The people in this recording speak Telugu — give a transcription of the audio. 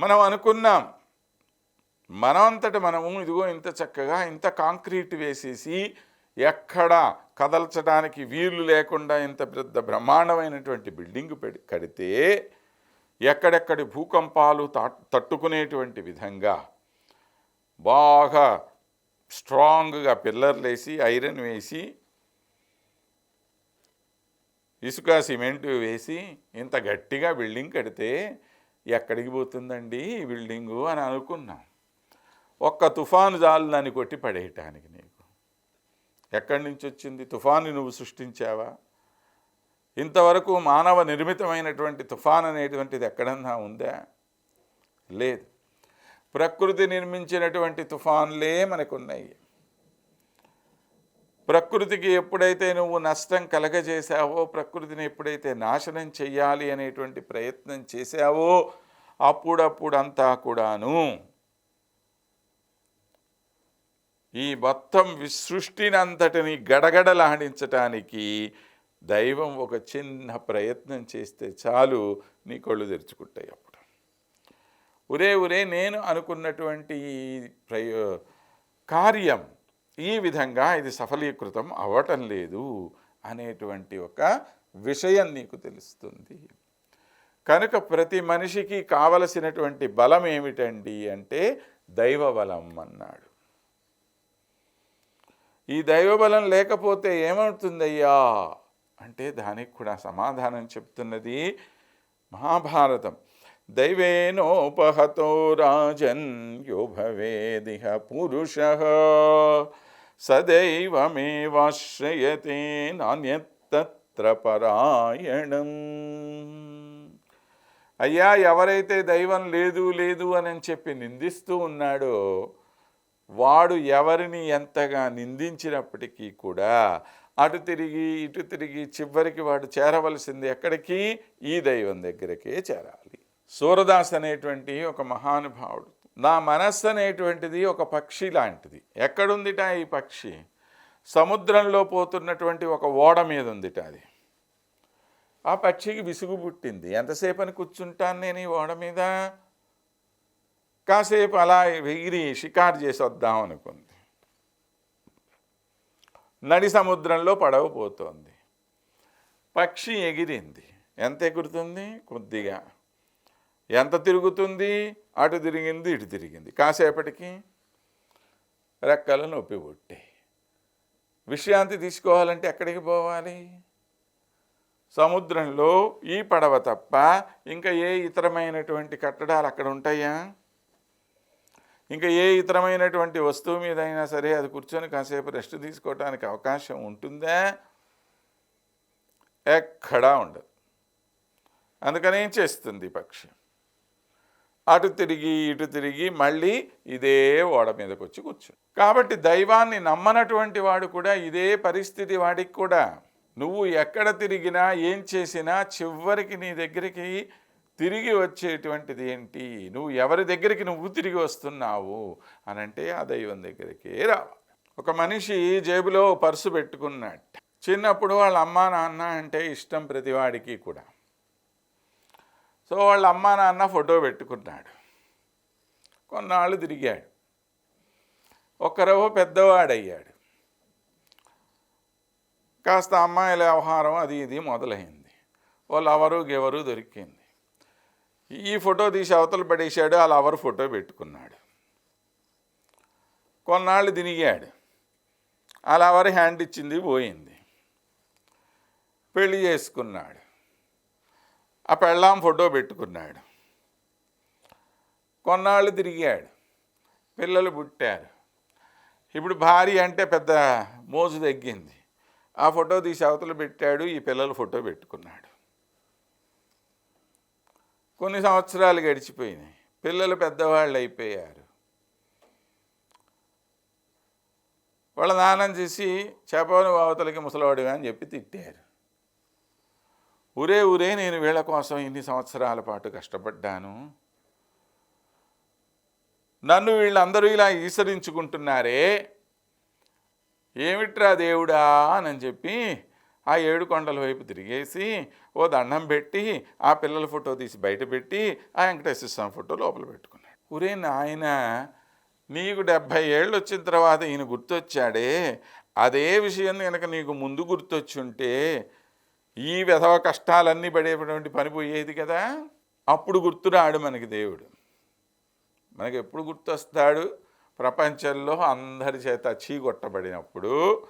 మనం అనుకున్నాం. మనమంతటి మనము ఇదిగో ఇంత చక్కగా ఇంత కాంక్రీట్ వేసేసి ఎక్కడ కదల్చడానికి వీలు లేకుండా ఇంత పెద్ద బ్రహ్మాండమైనటువంటి బిల్డింగ్ పెడి కడితే ఎక్కడెక్కడి భూకంపాలు తట్టుకునేటువంటి విధంగా బాగా స్ట్రాంగ్గా పిల్లర్లు వేసి ఐరన్ వేసి ఇసుక సిమెంట్ వేసి ఇంత గట్టిగా బిల్డింగ్ కడితే ఎక్కడికి పోతుందండి ఈ బిల్డింగు అని అనుకున్నాం. ఒక్క తుఫాను జాలు దాన్ని కొట్టి పడేయటానికి నీకు. ఎక్కడి నుంచి వచ్చింది? తుఫాను నువ్వు సృష్టించావా? ఇంతవరకు మానవ నిర్మితమైనటువంటి తుఫాన్ అనేటువంటిది ఎక్కడన్నా ఉందా? లేదు. ప్రకృతి నిర్మించినటువంటి తుఫాన్లే మనకున్నాయి. ప్రకృతికి ఎప్పుడైతే నువ్వు నష్టం కలగజేశావో ప్రకృతిని ఎప్పుడైతే నాశనం చెయ్యాలి అనేటువంటి ప్రయత్నం చేశావో అప్పుడప్పుడు అంతా కూడాను ఈ మొత్తం విసృష్టినంతటిని గడగడలాడించటానికి దైవం ఒక చిన్న ప్రయత్నం చేస్తే చాలు నీ కళ్ళు తెరుచుకుంటాయి అప్పుడు. ఉరే ఉరే నేను అనుకున్నటువంటి ఈ ప్రయో కార్యం ఈ విధంగా ఇది సఫలీకృతం అవ్వటం లేదు అనేటువంటి ఒక విషయం నీకు తెలుస్తుంది. కనుక ప్రతి మనిషికి కావలసినటువంటి బలం ఏమిటండి అంటే దైవ బలం అన్నాడు. ఈ దైవబలం లేకపోతే ఏమవుతుందయ్యా? అంటే దానికి కూడా సమాధానం చెప్తున్నది మహాభారతం. దైవేనోపహతో రాజన్ యో భవేదిహ పురుష సదైవమేవాశ్రయతే నాణ్యతత్ర పరాయణం అయ్యా ఎవరైతే దైవం లేదు లేదు అని చెప్పి నిందిస్తూ ఉన్నాడో వాడు ఎవరిని ఎంతగా నిందించినప్పటికీ కూడా అటు తిరిగి ఇటు తిరిగి చివరికి వాడు చేరవలసింది ఎక్కడికి? ఈ దైవం దగ్గరకే చేరాలి. సూరదాస్ అనేటువంటి ఒక మహానుభావుడు నా మనస్సు అనేటువంటిది ఒక పక్షి లాంటిది. ఎక్కడుందిట ఈ పక్షి? సముద్రంలో పోతున్నటువంటి ఒక ఓడ మీద ఉందిట అది. ఆ పక్షికి విసుగు పుట్టింది. ఎంతసేపు అని కూర్చుంటాను నేను ఈ ఓడ మీద? కాసేపు అలా ఎగిరి షికారు చేసి వద్దాం అనుకుంది. నడి సముద్రంలో పడవ పోతోంది. పక్షి ఎగిరింది. ఎంత ఎగురుతుంది? కొద్దిగా. ఎంత తిరుగుతుంది? అటు తిరిగింది ఇటు తిరిగింది. కాసేపటికి రెక్కలు నొప్పి పుట్టాయి విశ్రాంతి తీసుకోవాలంటే ఎక్కడికి పోవాలి? సముద్రంలో ఈ పడవ తప్ప ఇంకా ఏ ఇతరమైనటువంటి కట్టడాలు అక్కడ ఉంటాయా? ఇంకా ఏ ఇతరమైనటువంటి వస్తువు మీదైనా సరే అది కూర్చొని కాసేపు రెస్ట్ తీసుకోవడానికి అవకాశం ఉంటుందా? ఎక్కడా ఉండదు. అందుకని ఏం చేస్తుంది పక్షి? అటు తిరిగి ఇటు తిరిగి మళ్ళీ ఇదే ఓడ మీదకి వచ్చి కూర్చు. కాబట్టి దైవాన్ని నమ్మనటువంటి వాడు కూడా ఇదే పరిస్థితి వాడికి కూడా. నువ్వు ఎక్కడ తిరిగినా ఏం చేసినా చివరికి నీ దగ్గరికి తిరిగి వచ్చేటువంటిది ఏంటి? నువ్వు ఎవరి దగ్గరికి నువ్వు తిరిగి వస్తున్నావు అనంటే ఆ దైవం దగ్గరికే రావాలి. ఒక మనిషి జేబులో పర్సు పెట్టుకున్నట్టు. చిన్నప్పుడు వాళ్ళ అమ్మా నాన్న అంటే ఇష్టం ప్రతివాడికి కూడా. సో వాళ్ళ అమ్మా నాన్న ఫోటో పెట్టుకున్నాడు. కొన్నాళ్ళు తిరిగాడు. ఒకరవ పెద్దవాడయ్యాడు. కాస్త అమ్మాయిల వ్యవహారం అది ఇది మొదలైంది. వాళ్ళు ఎవరు గెవరు దొరికింది. ఈ ఫోటో తీసి అవతలు పడేశాడు ఆ లవర్ ఫోటో పెట్టుకున్నాడు. కొన్నాళ్ళు తిరిగాడు. ఆ లవర్ హ్యాండ్ ఇచ్చింది పోయింది. పెళ్ళి చేసుకున్నాడు. ఆ పెళ్ళాం ఫోటో పెట్టుకున్నాడు. కొన్నాళ్ళు తిరిగాడు. పిల్లలు పుట్టారు. ఇప్పుడు భార్య అంటే పెద్ద మోజు తగ్గింది. ఆ ఫోటో తీసి అవతలు పెట్టాడు ఈ పిల్లల ఫోటో పెట్టుకున్నాడు. కొన్ని సంవత్సరాలు గడిచిపోయినాయి. పిల్లలు పెద్దవాళ్ళు అయిపోయారు. వాళ్ళ నాన్నం చేసి చేపవని అవతలకి ముసలివాడిగా అని చెప్పి తిట్టారు. ఊరే ఊరే నేను వీళ్ళ కోసం ఇన్ని సంవత్సరాల పాటు కష్టపడ్డాను. నన్ను వీళ్ళందరూ ఇలా ఈసరించుకుంటున్నారే. ఏమిట్రా దేవుడా అని చెప్పి ఆ ఏడు కొండల వైపు తిరిగేసి ఓ దండం పెట్టి ఆ పిల్లల ఫోటో తీసి బయట పెట్టి ఆ వెంకటేశ్వర స్వామి ఫోటో లోపల పెట్టుకున్నాడు. ఒరే నాయన నీకు డెబ్భై ఏళ్ళు వచ్చిన తర్వాత ఈయన గుర్తొచ్చాడే. అదే విషయం కనుక నీకు ముందు గుర్తొచ్చుంటే ఈ విధవ కష్టాలన్నీ పడేటువంటి పని పోయేది కదా? అప్పుడు గుర్తురాడు మనకి దేవుడు. మనకి ఎప్పుడు గుర్తొస్తాడు? ప్రపంచంలో అందరి చేత చీగొట్టబడినప్పుడు